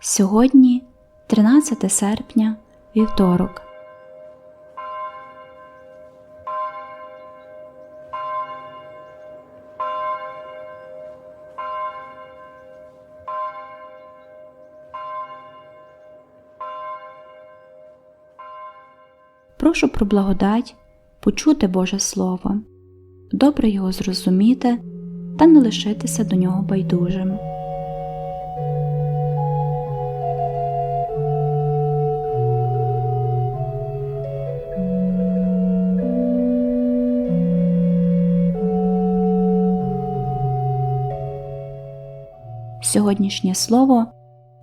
Сьогодні 13 серпня, вівторок. Прошу про благодать почути Боже Слово, добре його зрозуміти та не лишитися до нього байдужим. Сьогоднішнє слово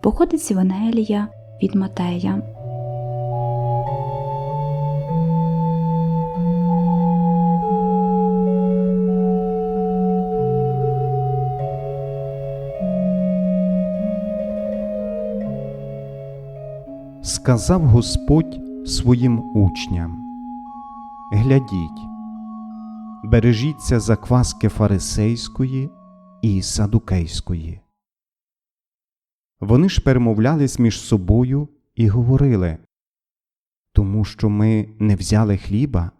походить з Євангелія від Матея. Сказав Господь своїм учням: Глядіть, бережіться закваски фарисейської і садукейської. Вони ж перемовлялись між собою і говорили тому що ми не взяли хліба.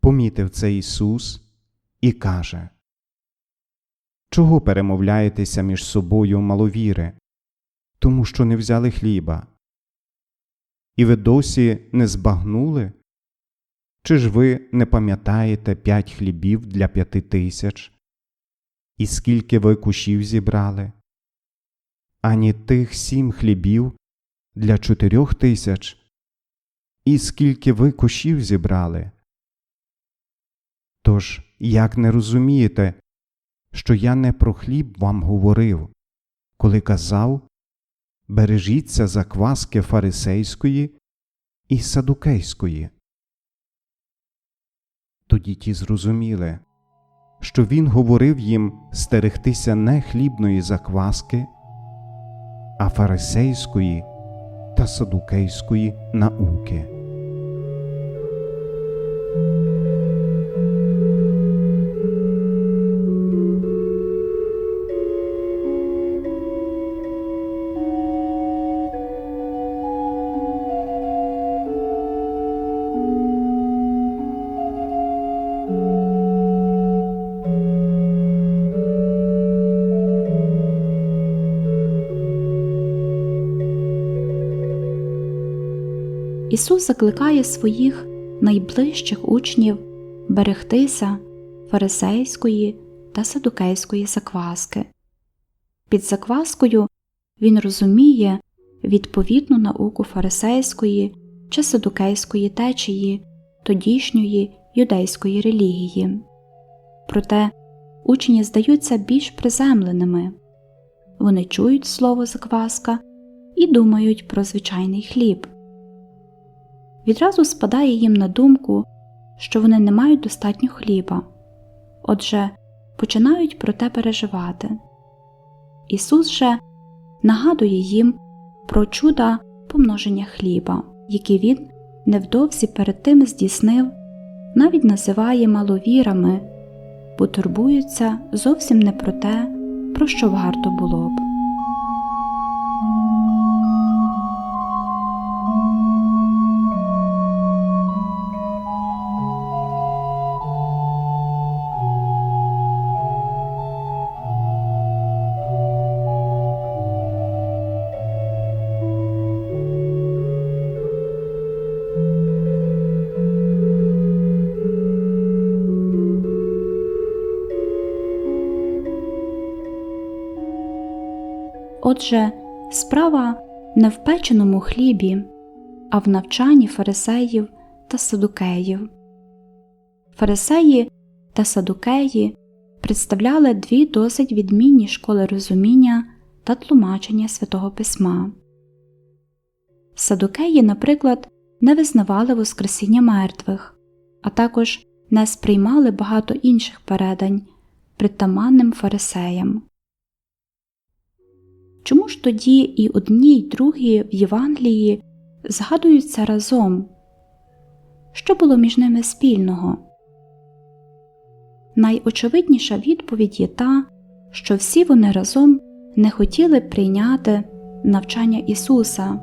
Помітив це Ісус і каже Чого перемовляєтеся між собою маловіри? тому що не взяли хліба. І ви досі не збагнули? Чи ж ви не пам'ятаєте п'ять хлібів для п'яти тисяч? І скільки ви кушів зібрали? Ані тих сім хлібів для чотирьох тисяч? І скільки ви кушів зібрали? Тож як не розумієте, що я не про хліб вам говорив, коли казав бережіться закваски фарисейської і садукейської. Тоді ті зрозуміли, що він говорив їм стерегтися не хлібної закваски, а фарисейської та садукейської науки. Ісус закликає своїх найближчих учнів берегтися фарисейської та садукейської закваски. Під закваскою він розуміє відповідну науку фарисейської чи садукейської течії тодішньої юдейської релігії. Проте учні здаються більш приземленими вони чують слово закваска і думають про звичайний хліб відразу спадає їм на думку, що вони не мають достатньо хліба, отже, починають про те переживати. Ісус же нагадує їм про чуда помноження хліба, які Він невдовзі перед тим здійснив, навіть називає маловірами, бо турбуються зовсім не про те, про що варто було б. Отже, справа не в печеному хлібі, а в навчанні фарисеїв та садукеїв. Фарисеї та садукеї представляли дві досить відмінні школи розуміння та тлумачення святого письма. Садукеї, наприклад, не визнавали Воскресіння мертвих, а також не сприймали багато інших передань притаманним фарисеям. Чому ж тоді і одні, й другі в Євангелії згадуються разом? Що було між ними спільного? Найочевидніша відповідь є та, що всі вони разом не хотіли прийняти навчання Ісуса,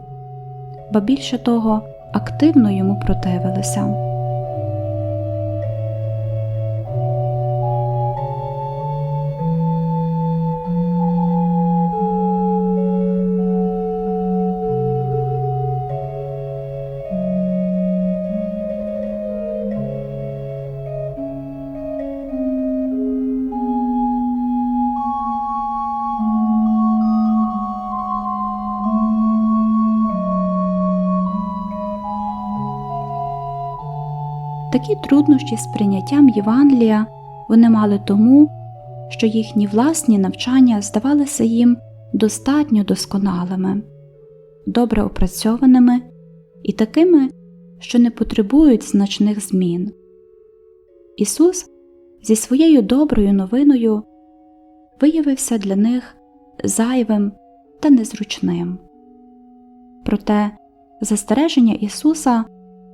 ба більше того, активно йому противилися. Такі труднощі з прийняттям Євангелія вони мали тому, що їхні власні навчання здавалися їм достатньо досконалими, добре опрацьованими і такими, що не потребують значних змін. Ісус зі своєю доброю новиною виявився для них зайвим та незручним. Проте застереження Ісуса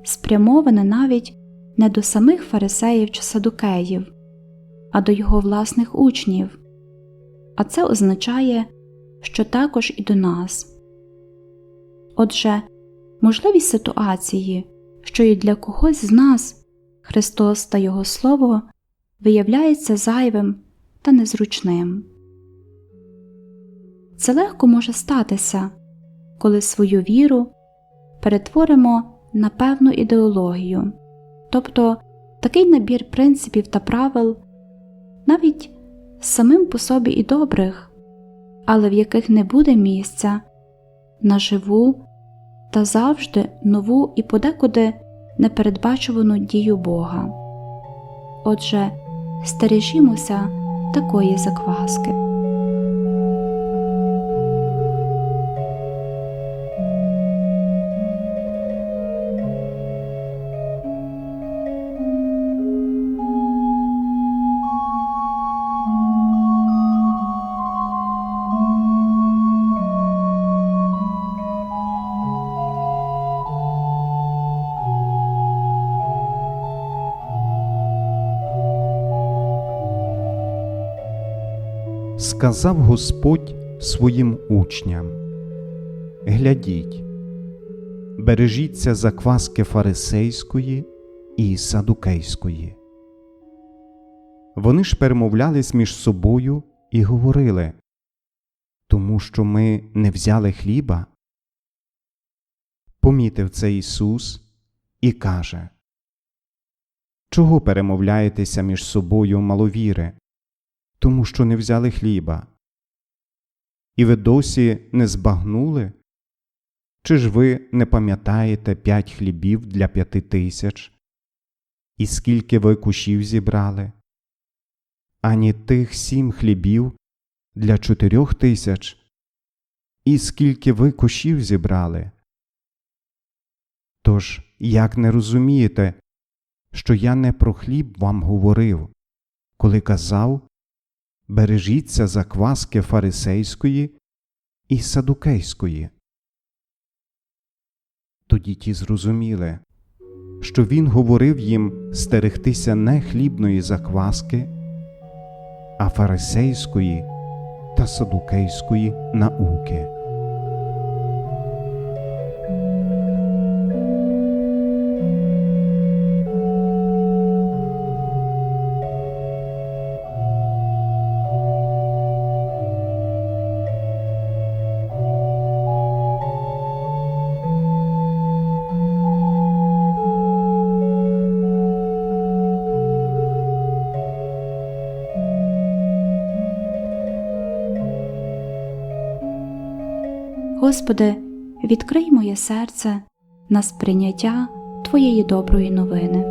спрямоване навіть не до самих фарисеїв чи садукеїв, а до його власних учнів, а це означає, що також і до нас. Отже, можливі ситуації, що і для когось з нас Христос та Його Слово виявляється зайвим та незручним. Це легко може статися, коли свою віру перетворимо на певну ідеологію тобто такий набір принципів та правил, навіть самим по собі і добрих, але в яких не буде місця на живу та завжди нову і подекуди непередбачувану дію Бога. Отже, стережімося такої закваски. Сказав Господь своїм учням Глядіть, бережіться закваски фарисейської і садукейської. Вони ж перемовлялись між собою і говорили Тому що ми не взяли хліба. Помітив це Ісус і каже Чого перемовляєтеся між собою маловіри? Тому що не взяли хліба. І ви досі не збагнули? Чи ж ви не пам'ятаєте п'ять хлібів для п'яти тисяч? І скільки ви кушів зібрали? Ані тих сім хлібів для чотирьох тисяч? І скільки ви кушів зібрали? Тож, як не розумієте, що я не про хліб вам говорив, коли казав, бережіться закваски фарисейської і садукейської. Тоді ті зрозуміли, що він говорив їм стерегтися не хлібної закваски, а фарисейської та садукейської науки. Господи, відкрий моє серце на сприйняття Твоєї доброї новини.